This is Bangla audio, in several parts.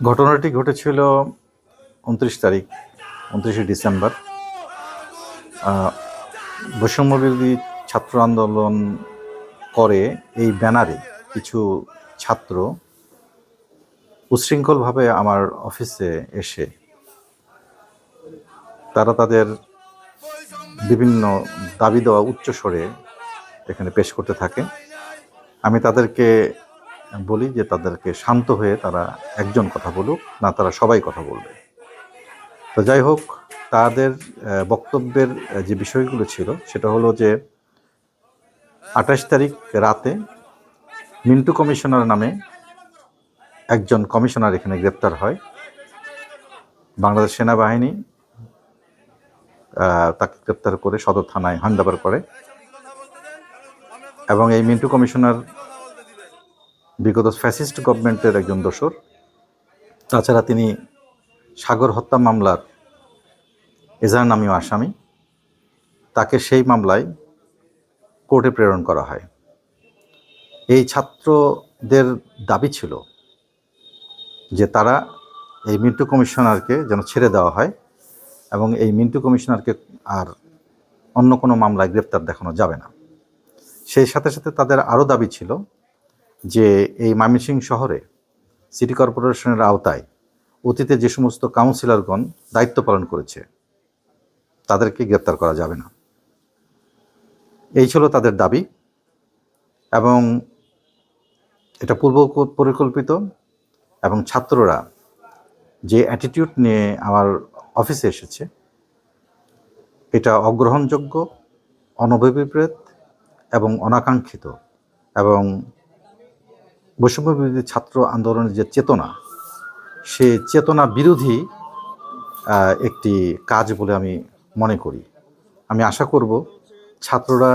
ঘটনাটি ঘটেছিল উনত্রিশ তারিখ, উনত্রিশে ডিসেম্বর। বৈষম্যবিরোধী ছাত্র আন্দোলন করে এই ব্যানারে কিছু ছাত্র উশৃঙ্খলভাবে আমার অফিসে এসে তারা তাদের বিভিন্ন দাবি দেওয়া উচ্চস্বরে এখানে পেশ করতে থাকে। আমি তাদেরকে বলি যে তাদেরকে শান্ত হয়ে তারা একজন কথা বলুক, না তারা সবাই কথা বলবে। তো যাই হোক, তাদের বক্তব্যের যে বিষয়গুলো ছিল, সেটা হলো যে আঠাশ তারিখ রাতে মিন্টু কমিশনার নামে একজন কমিশনার এখানে গ্রেপ্তার হয়। বাংলাদেশ সেনাবাহিনী তাকে গ্রেপ্তার করে সদর থানায় হ্যান্ডওভার করে এবং এই মিন্টু কমিশনার বিগত ফ্যাসিস্ট গভর্নমেন্টের একজন দোসর তাছাড়া তিনি সাগর হত্যা মামলার এজাহার নামীয় আসামি। তাকে সেই মামলায় কোর্টে প্রেরণ করা হয়। এই ছাত্রদের দাবি ছিল যে তারা এই মিন্টু কমিশনারকে যেন ছেড়ে দেওয়া হয় এবং এই মিন্টু কমিশনারকে আর অন্য কোনো মামলায় গ্রেপ্তার দেখানো যাবে না। সেই সাথে সাথে তাদের আরও দাবি ছিল যে এই ময়মনসিংহ শহরে সিটি কর্পোরেশনের আওতায় অতীতে যে সমস্ত কাউন্সিলরগণ দায়িত্ব পালন করেছে, তাদেরকে গ্রেপ্তার করা যাবে না। এই ছিল তাদের দাবি এবং এটা পূর্ব পরিকল্পিত এবং ছাত্ররা যে অ্যাটিটিউড নিয়ে আমার অফিসে এসেছে, এটা অগ্রহণযোগ্য, অনভিপ্রেত এবং অনাকাঙ্ক্ষিত এবং বৈষম্য বিরোধী ছাত্র আন্দোলনের যে চেতনা, সে চেতনা বিরোধী একটি কাজ বলে আমি মনে করি। আমি আশা করব ছাত্ররা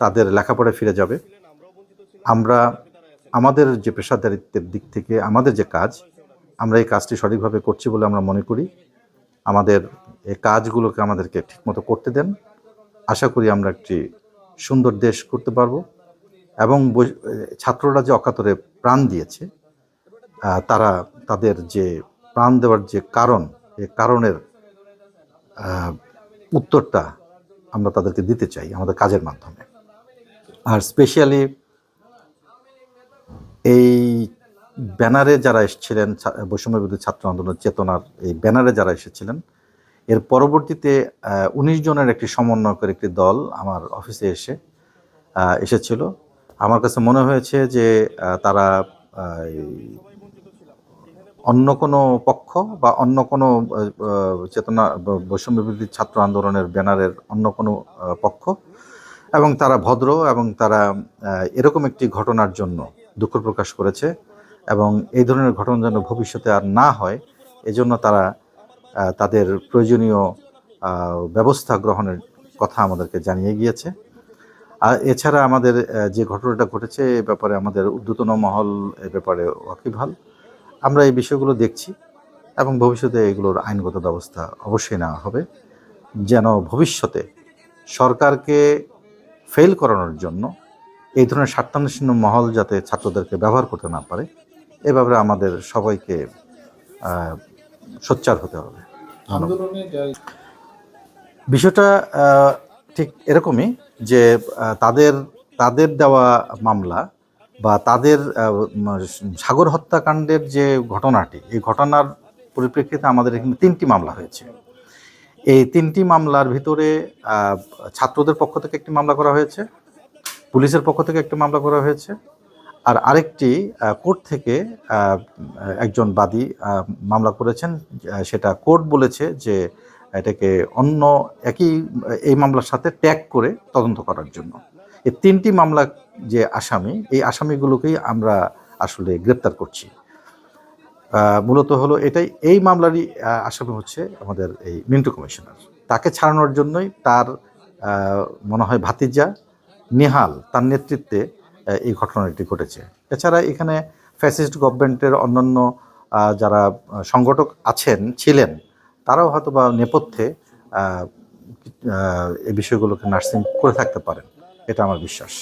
তাদের লেখাপড়ায় ফিরে যাবে। আমরা, আমাদের যে পেশাদারিত্বের দিক থেকে, আমাদের যে কাজ, আমরা এই কাজটি সঠিকভাবে করছি বলে আমরা মনে করি। আমাদের এই কাজগুলোকে আমাদেরকে ঠিকমতো করতে দেন। আশা করি আমরা একটি সুন্দর দেশ করতে পারব। এবং ছাত্ররা যে অকাতরে প্রাণ দিয়েছে তারা তাদের যে প্রাণ দেওয়ার যে কারণ, এ কারণের উত্তরটা আমরা তাদেরকে দিতে চাই আমাদের কাজের মাধ্যমে। আর স্পেশালি এই ব্যানারে যারা এসেছিলেন বৈষম্য বিরোধী ছাত্র আন্দোলন চেতনার এই ব্যানারে যারা এসেছিলেন, এর পরবর্তীতে উনিশ জনের একটি সমন্বয়কের একটি দল আমার অফিসে এসে এসেছিল। আমার কাছে মনে হয়েছে যে তারা অন্য কোনো পক্ষ বা অন্য কোনো চেতনা ব- বৈষম্য বিরোধী ছাত্র আন্দোলনের ব্যানারের অন্য কোনো পক্ষ এবং তারা ভদ্র এবং তারা এরকম একটি ঘটনার জন্য দুঃখ প্রকাশ করেছে এবং এই ধরনের ঘটনা যেন ভবিষ্যতে আর না হয়, এজন্য তারা তাদের প্রয়োজনীয় ব্যবস্থা গ্রহণের কথা আমাদেরকে জানিয়ে গিয়েছে। আর এছাড়া আমাদের যে ঘটনাটা ঘটেছে এ ব্যাপারে আমাদের ঊর্ধ্বতন মহল এ ব্যাপারে ওয়াকিবহাল। আমরা এই বিষয়গুলো দেখছি এবং ভবিষ্যতে এগুলোর আইনগত ব্যবস্থা অবশ্যই নেওয়া হবে। যেন ভবিষ্যতে সরকারকে ফেল করানোর জন্য এই ধরনের স্বার্থান্বেষণ মহল যাতে ছাত্রদেরকে ব্যবহার করতে না পারে এ ব্যাপারে আমাদের সবাইকে সোচ্চার হতে হবে। ধন্যবাদ। বিষয়টা ঠিক এরকমই। যে তাদের তাদের দেওয়া মামলা বা তাদের সাগর হত্যাকাণ্ডের যে ঘটনাটি, এই ঘটনার পরিপ্রেক্ষিতে আমাদের এখানে তিনটি মামলা হয়েছে। এই তিনটি মামলার ভিতরে ছাত্রদের পক্ষ থেকে একটি মামলা করা হয়েছে, পুলিশের পক্ষ থেকে একটি মামলা করা হয়েছে, আর আরেকটি কোর্ট থেকে একজন বাদী মামলা করেছেন সেটা কোর্ট বলেছে যে এটাকে অন্য একই, এই মামলার সাথে ট্যাগ করে তদন্ত করার জন্য। এই তিনটি মামলা যে আসামি, এই আসামিগুলোকেই আমরা আসলে গ্রেপ্তার করছি। মূলত হলো এটাই, এই মামলারই আসামি হচ্ছে আমাদের এই মিন্টু কমিশনার। তাকে ছাড়ানোর জন্যই তার মনে হয় ভাতিজা নেহাল, তার নেতৃত্বে এই ঘটনাটি ঘটেছে। এছাড়া এখানে ফ্যাসিস্ট গভর্নমেন্টের অন্যান্য যারা সংগঠক আছেন, ছিলেন তারাও হয়তো বা নেপথ্যে এই বিষয়গুলোকে নার্সিং করে থাকতে পারেন। এটা আমার বিশ্বাস।